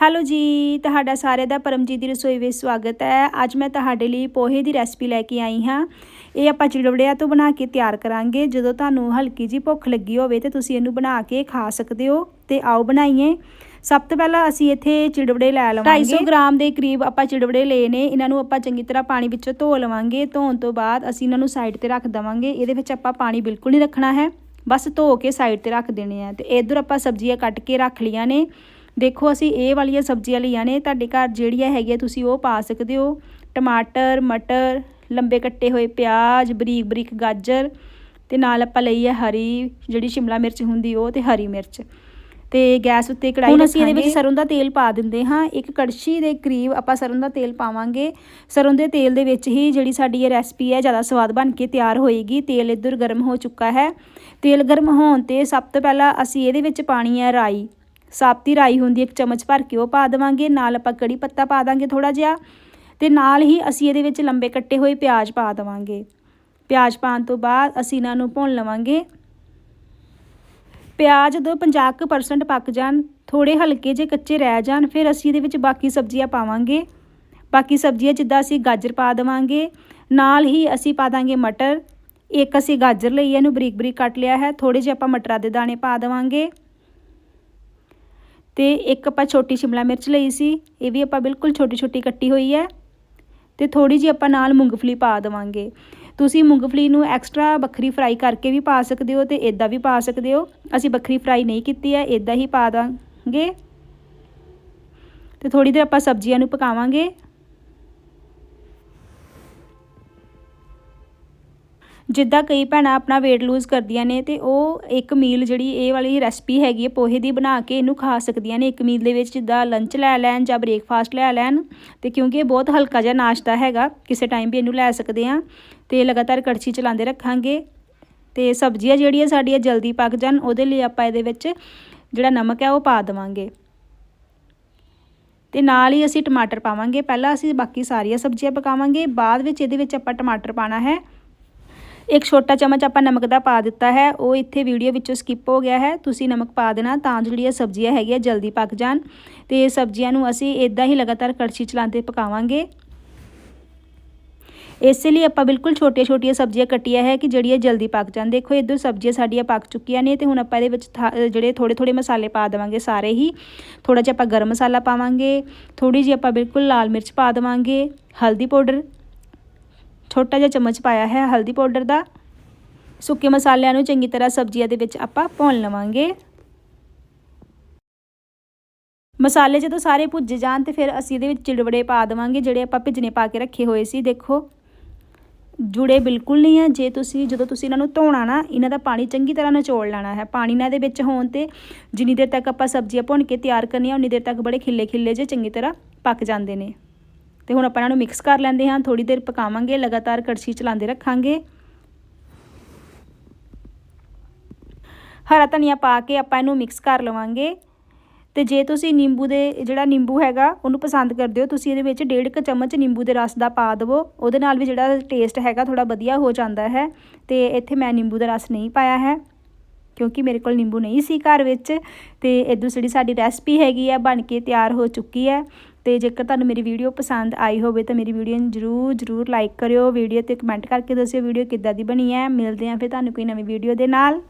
Hello ਜੀ, ਤੁਹਾਡਾ ਸਾਰਿਆਂ ਦਾ ਪਰਮਜੀਤ ਦੀ ਰਸੋਈ ਵਿੱਚ ਸਵਾਗਤ ਹੈ। ਅੱਜ ਮੈਂ ਤੁਹਾਡੇ ਲਈ ਪੋਹੇ ਦੀ ਰੈਸਪੀ ਲੈ ਕੇ ਆਈ ਹਾਂ। ਇਹ ਆਪਾਂ ਚਿੜਵੜਿਆਂ ਤੋਂ ਬਣਾ ਕੇ ਤਿਆਰ ਕਰਾਂਗੇ। ਜਦੋਂ ਤੁਹਾਨੂੰ ਹਲਕੀ ਜੀ ਭੁੱਖ ਲੱਗੀ ਹੋਵੇ ਤੇ ਤੁਸੀਂ ਇਹਨੂੰ ਬਣਾ ਕੇ ਖਾ ਸਕਦੇ ਹੋ ਤੇ ਆਓ ਬਣਾਈਏ। ਸਭ ਤੋਂ ਪਹਿਲਾਂ ਅਸੀਂ ਇੱਥੇ ਚਿੜਵੜੇ ਲੈ ਲਵਾਂਗੇ। 250 ਗ੍ਰਾਮ ਦੇ ਕਰੀਬ ਆਪਾਂ ਚਿੜਵੜੇ ਲਏ ਨੇ। ਇਹਨਾਂ ਨੂੰ ਆਪਾਂ ਚੰਗੀ ਤਰ੍ਹਾਂ ਪਾਣੀ ਵਿੱਚੋਂ ਧੋ ਲਵਾਂਗੇ। ਧੋਣ ਤੋਂ ਬਾਅਦ ਅਸੀਂ ਇਹਨਾਂ ਨੂੰ ਸਾਈਡ ਤੇ ਰੱਖ ਦਵਾਂਗੇ। ਇਹਦੇ ਵਿੱਚ ਆਪਾਂ ਪਾਣੀ ਬਿਲਕੁਲ ਨਹੀਂ ਰੱਖਣਾ ਹੈ। ਬਸ ਧੋ ਕੇ ਸਾਈਡ ਤੇ ਰੱਖ ਦੇਣੇ ਆ। ਤੇ ਇਧਰ ਆਪਾਂ ਸਬਜ਼ੀਆਂ ਕੱਟ ਕੇ ਰੱਖ ਲੀਆਂ ਨੇ। ਦੇਖੋ ਅਸੀਂ ਇਹ ਵਾਲੀਆਂ ਸਬਜ਼ੀਆਂ ਲਈਆਂ ਨੇ ਤੁਹਾਡੇ ਘਰ ਜਿਹੜੀਆਂ ਹੈਗੀਆਂ ਤੁਸੀਂ ਉਹ ਪਾ ਸਕਦੇ ਹੋ। ਟਮਾਟਰ ਮਟਰ ਲੰਬੇ ਕੱਟੇ ਹੋਏ ਪਿਆਜ਼ ਬਰੀਕ ਬਰੀਕ ਗਾਜਰ ਤੇ ਨਾਲ ਆਪਾਂ ਲਈ ਹੈ ਹਰੀ ਜਿਹੜੀ ਸ਼ਿਮਲਾ ਮਿਰਚ ਹੁੰਦੀ ਉਹ ਤੇ ਹਰੀ ਮਿਰਚ। ਤੇ ਗੈਸ ਉੱਤੇ ਕੜਾਈ ਹੁਣ ਅਸੀਂ ਇਹਦੇ ਵਿੱਚ ਸਰੋਂ ਦਾ ਤੇਲ ਪਾ ਦਿੰਦੇ ਹਾਂ। ਇੱਕ ਕੜਛੀ ਦੇ ਕਰੀਬ ਆਪਾਂ ਸਰੋਂ ਦਾ ਤੇਲ ਪਾਵਾਂਗੇ। ਸਰੋਂ ਦੇ ਤੇਲ ਦੇ ਵਿੱਚ ਹੀ ਜਿਹੜੀ ਸਾਡੀ ਇਹ ਰੈਸਪੀ ਹੈ ਜ਼ਿਆਦਾ ਸਵਾਦ ਬਣ ਕੇ ਤਿਆਰ ਹੋਏਗੀ। ਤੇਲ ਇੱਧਰ ਗਰਮ ਹੋ ਚੁੱਕਾ ਹੈ। ਤੇਲ ਗਰਮ ਹੋਣ ਤੇ ਸਭ ਤੋਂ ਪਹਿਲਾਂ ਅਸੀਂ ਇਹਦੇ ਵਿੱਚ ਪਾਣੀ ਹੈ ਰਾਈ। ਸਾਬਤੀ ਰਾਈ ਹੁੰਦੀ ਇੱਕ ਚਮਚ ਭਰ ਕੇ ਉਹ ਪਾ ਦੇਵਾਂਗੇ, ਨਾਲ ਆਪਾਂ ਕੜੀ ਪੱਤਾ ਪਾ ਦਾਂਗੇ ਥੋੜਾ ਜਿਹਾ ਤੇ ਨਾਲ ਹੀ ਅਸੀਂ ਇਹਦੇ ਵਿੱਚ ਲੰਬੇ ਕੱਟੇ ਹੋਏ ਪਿਆਜ਼ ਪਾ ਦੇਵਾਂਗੇ। ਪਿਆਜ਼ ਪਾਉਣ ਤੋਂ ਬਾਅਦ ਅਸੀਂ ਇਹਨਾਂ ਨੂੰ ਭੁੰਨ ਲਵਾਂਗੇ। ਪਿਆਜ਼ ਜਦੋਂ 50% ਪੱਕ ਜਾਣ ਥੋੜੇ ਹਲਕੇ ਜੇ ਕੱਚੇ ਰਹਿ ਜਾਣ, ਫਿਰ ਅਸੀਂ ਇਹਦੇ ਵਿੱਚ ਬਾਕੀ ਸਬਜ਼ੀਆਂ ਪਾਵਾਂਗੇ। ਬਾਕੀ ਸਬਜ਼ੀਆਂ ਜਿੱਦਾਂ ਅਸੀਂ ਗਾਜਰ ਪਾ ਦੇਵਾਂਗੇ, ਨਾਲ ਹੀ ਅਸੀਂ ਪਾ ਦਾਂਗੇ ਮਟਰ। ਇੱਕ ਅਸੀਂ ਗਾਜਰ ਲਈ ਇਹਨੂੰ ਬਰੀਕ ਬਰੀਕ ਕੱਟ ਲਿਆ ਹੈ ਥੋੜੇ ਜਿਹੇ ਆਪਾਂ ਮਟਰਾਂ ਦੇ ਦਾਣੇ ਪਾ ਦੇਵਾਂਗੇ। ਤੇ ਇੱਕ ਆਪਾਂ ਛੋਟੀ ਸ਼ਿਮਲਾ ਮਿਰਚ ਲਈ ਸੀ, ਇਹ ਵੀ ਆਪਾਂ ਬਿਲਕੁਲ ਛੋਟੀ ਛੋਟੀ ਕੱਟੀ ਹੋਈ ਹੈ ਤੇ ਥੋੜੀ ਜਿਹੀ ਆਪਾਂ ਨਾਲ ਮੂੰਗਫਲੀ ਪਾ ਦੇਵਾਂਗੇ। ਤੁਸੀਂ ਮੂੰਗਫਲੀ ਨੂੰ ਐਕਸਟਰਾ ਵੱਖਰੀ ਫਰਾਈ ਕਰਕੇ ਵੀ ਪਾ ਸਕਦੇ ਹੋ ਤੇ ਇਦਾਂ ਵੀ ਪਾ ਸਕਦੇ ਹੋ। ਅਸੀਂ ਵੱਖਰੀ ਫਰਾਈ ਨਹੀਂ ਕੀਤੀ ਹੈ ਇਦਾਂ ਹੀ ਪਾ ਦਾਂਗੇ। ਤੇ ਥੋੜੀ ਦੇਰ ਆਪਾਂ ਸਬਜ਼ੀਆਂ ਨੂੰ ਪਕਾਵਾਂਗੇ। ਜਿੱਦਾਂ ਕਈ ਭੈਣਾਂ ਆਪਣਾ weight lose ਕਰਦੀਆਂ ਨੇ ਤੇ ਉਹ ਇੱਕ ਮੀਲ ਜਿਹੜੀ ਇਹ ਵਾਲੀ ਰੈਸਪੀ ਹੈਗੀ ਹੈ, ਪੋਹੇ ਦੀ ਬਣਾ ਕੇ ਇਹਨੂੰ ਖਾ ਸਕਦੀਆਂ ਨੇ। ਇੱਕ ਮੀਲ ਦੇ ਵਿੱਚ ਜਿੱਦਾਂ ਲੰਚ ਲੈ ਲੈਣ ਜਾਂ ਬ੍ਰੇਕਫਾਸਟ ਲੈ ਲੈਣ ਤੇ ਕਿਉਂਕਿ ਇਹ ਬਹੁਤ ਹਲਕਾ ਜਿਹਾ ਨਾਸ਼ਤਾ ਹੈਗਾ, ਕਿਸੇ ਟਾਈਮ ਵੀ ਇਹਨੂੰ ਲੈ ਸਕਦੇ ਆ ਤੇ ਲਗਾਤਾਰ ਕੜਛੀ ਚਲਾਉਂਦੇ ਰੱਖਾਂਗੇ ਤੇ ਸਬਜ਼ੀਆਂ ਜਿਹੜੀਆਂ ਸਾਡੀਆਂ ਜਲਦੀ ਪੱਕ ਜਾਣ, ਉਹਦੇ ਲਈ ਆਪਾਂ ਇਹਦੇ ਵਿੱਚ ਜਿਹੜਾ ਨਮਕ ਹੈ ਉਹ ਪਾ ਦੇਵਾਂਗੇ। ਤੇ ਨਾਲ ਹੀ ਅਸੀਂ ਟਮਾਟਰ ਪਾਵਾਂਗੇ। ਪਹਿਲਾਂ ਅਸੀਂ ਬਾਕੀ ਸਾਰੀਆਂ ਸਬਜ਼ੀਆਂ ਪਕਾਵਾਂਗੇ। ਬਾਅਦ ਵਿੱਚ ਇਹਦੇ ਵਿੱਚ ਆਪਾਂ ਟਮਾਟਰ ਪਾਣਾ ਹੈ। ਇੱਕ ਛੋਟਾ ਚਮਚ ਆਪਾਂ ਨਮਕ ਦਾ ਪਾ ਦਿੱਤਾ ਹੈ। ਉਹ ਇੱਥੇ ਵੀਡੀਓ ਵਿੱਚੋਂ ਸਕਿਪ ਹੋ ਗਿਆ ਹੈ। ਤੁਸੀਂ ਨਮਕ ਪਾ ਦੇਣਾ, ਤਾਂ ਜਿਹੜੀਆਂ ਸਬਜ਼ੀਆਂ ਹੈਗੀਆਂ ਜਲਦੀ ਪੱਕ ਜਾਣ। ਤੇ ਸਬਜ਼ੀਆਂ ਨੂੰ ਅਸੀਂ ਇਦਾਂ ਹੀ ਲਗਾਤਾਰ ਕੜਛੀ ਚਲਾਉਂਦੇ ਪਕਾਵਾਂਗੇ। ਇਸੇ ਲਈ ਆਪਾਂ ਬਿਲਕੁਲ ਛੋਟੀਆਂ ਛੋਟੀਆਂ ਸਬਜ਼ੀਆਂ ਕੱਟੀਆਂ ਹੈ ਕਿ ਜਿਹੜੀਆਂ ਜਲਦੀ ਪੱਕ ਜਾਣ। ਦੇਖੋ, ਇੱਧਰ ਸਬਜ਼ੀਆਂ ਸਾਡੀਆਂ ਪੱਕ ਚੁੱਕੀਆਂ ਨੇ ਤੇ ਹੁਣ ਆਪਾਂ ਇਹਦੇ ਵਿੱਚ ਜਿਹੜੇ ਥੋੜੇ ਥੋੜੇ ਮਸਾਲੇ ਪਾ ਦੇਵਾਂਗੇ ਸਾਰੇ ਹੀ। ਥੋੜਾ ਜਿਹਾ ਆਪਾਂ ਗਰਮ ਮਸਾਲਾ ਪਾਵਾਂਗੇ। ਥੋੜੀ ਜਿਹੀ ਆਪਾਂ ਬਿਲਕੁਲ ਲਾਲ ਮਿਰਚ ਪਾ ਦੇਵਾਂਗੇ। ਹਲਦੀ ਪਾਊਡਰ ਛੋਟਾ ਜਿਹਾ ਚਮਚ ਪਾਇਆ ਹੈ ਹਲਦੀ ਪਾਊਡਰ ਦਾ। ਸੁੱਕੇ ਮਸਾਲਿਆਂ ਨੂੰ ਚੰਗੀ ਤਰ੍ਹਾਂ ਸਬਜ਼ੀਆਂ ਦੇ ਵਿੱਚ ਆਪਾਂ ਭੁੰਨ ਲਵਾਂਗੇ। ਮਸਾਲੇ ਜਦੋਂ ਸਾਰੇ ਭੁੱਜ ਜਾਣ ਤੇ ਫਿਰ ਅਸੀਂ ਇਹਦੇ ਵਿੱਚ ਚਿੜਵੜੇ ਪਾ ਦੇਵਾਂਗੇ, ਜਿਹੜੇ ਆਪਾਂ ਭਿੱਜਨੇ ਪਾ ਕੇ ਰੱਖੇ ਹੋਏ ਸੀ, ਦੇਖੋ। ਜੁੜੇ ਬਿਲਕੁਲ ਨਹੀਂ ਆ ਜੇ ਤੁਸੀਂ, ਜਦੋਂ ਤੁਸੀਂ ਇਹਨਾਂ ਨੂੰ ਧੋਣਾ ਨਾ, ਇਹਨਾਂ ਦਾ ਪਾਣੀ ਚੰਗੀ ਤਰ੍ਹਾਂ ਨਿਚੋੜ ਲੈਣਾ ਹੈ। ਪਾਣੀ ਨਾਲ ਦੇ ਵਿੱਚ ਹੋਣ ਤੇ ਜਿੰਨੀ ਦੇਰ ਤੱਕ ਆਪਾਂ ਸਬਜ਼ੀਆਂ ਭੁੰਨ ਕੇ ਤਿਆਰ ਕਰਨੀਆਂ, ਉਨੀ ਦੇਰ ਤੱਕ ਬੜੇ ਖਿੱਲੇ ਖਿੱਲੇ ਜੇ ਚੰਗੀ ਤਰ੍ਹਾਂ ਪੱਕ ਜਾਂਦੇ ਨੇ। ਤੇ ਹੁਣ ਆਪਾਂ ਇਹਨਾਂ ਨੂੰ ਮਿਕਸ ਕਰ ਲੈਂਦੇ ਹਾਂ। ਥੋੜੀ ਦੇਰ ਪਕਾਵਾਂਗੇ, ਲਗਾਤਾਰ ਕੜਛੀ ਚਲਾਉਂਦੇ ਰੱਖਾਂਗੇ। ਹਰਾ ਧਨੀਆ ਪਾ ਕੇ ਆਪਾਂ ਇਹਨੂੰ ਮਿਕਸ ਕਰ ਲਵਾਂਗੇ। ਤੇ ਜੇ ਤੁਸੀਂ ਨਿੰਬੂ ਦੇ, ਜਿਹੜਾ ਨਿੰਬੂ ਹੈਗਾ, ਉਹਨੂੰ ਪਸੰਦ ਕਰਦੇ ਹੋ, ਤੁਸੀਂ ਇਹਦੇ ਵਿੱਚ ਡੇਢ ਕ ਚਮਚ ਨਿੰਬੂ ਦੇ ਰਸ ਦਾ ਪਾ ਦਿਵੋ। ਉਹਦੇ ਨਾਲ ਵੀ ਜਿਹੜਾ ਟੇਸਟ ਹੈਗਾ ਥੋੜਾ ਵਧੀਆ ਹੋ ਜਾਂਦਾ ਹੈ। ਤੇ ਇੱਥੇ ਮੈਂ ਨਿੰਬੂ ਦਾ ਰਸ ਨਹੀਂ ਪਾਇਆ ਹੈ, ਕਿਉਂਕਿ ਮੇਰੇ ਕੋਲ ਨਿੰਬੂ ਨਹੀਂ ਸੀ ਘਰ ਵਿੱਚ। ਤੇ ਇਦੋਂ ਜਿਹੜੀ ਸਾਡੀ ਰੈਸਪੀ ਹੈਗੀ ਆ, ਬਣ ਕੇ ਤਿਆਰ ਹੋ ਚੁੱਕੀ ਹੈ। ਤੇ ਜੇਕਰ ਤੁਹਾਨੂੰ ਮੇਰੀ ਵੀਡੀਓ ਪਸੰਦ ਆਈ ਹੋਵੇ ਤਾਂ ਮੇਰੀ ਵੀਡੀਓ ਨੂੰ ਜਰੂਰ ਜਰੂਰ ਲਾਈਕ ਕਰਿਓ ਵੀਡੀਓ ਤੇ ਕਮੈਂਟ ਕਰਕੇ ਦੱਸਿਓ ਵੀਡੀਓ ਕਿੱਦਾਂ ਦੀ ਬਣੀ ਹੈ। ਮਿਲਦੇ ਆਂ ਫਿਰ ਤੁਹਾਨੂੰ ਕੋਈ ਨਵੀਂ ਵੀਡੀਓ ਦੇ ਨਾਲ।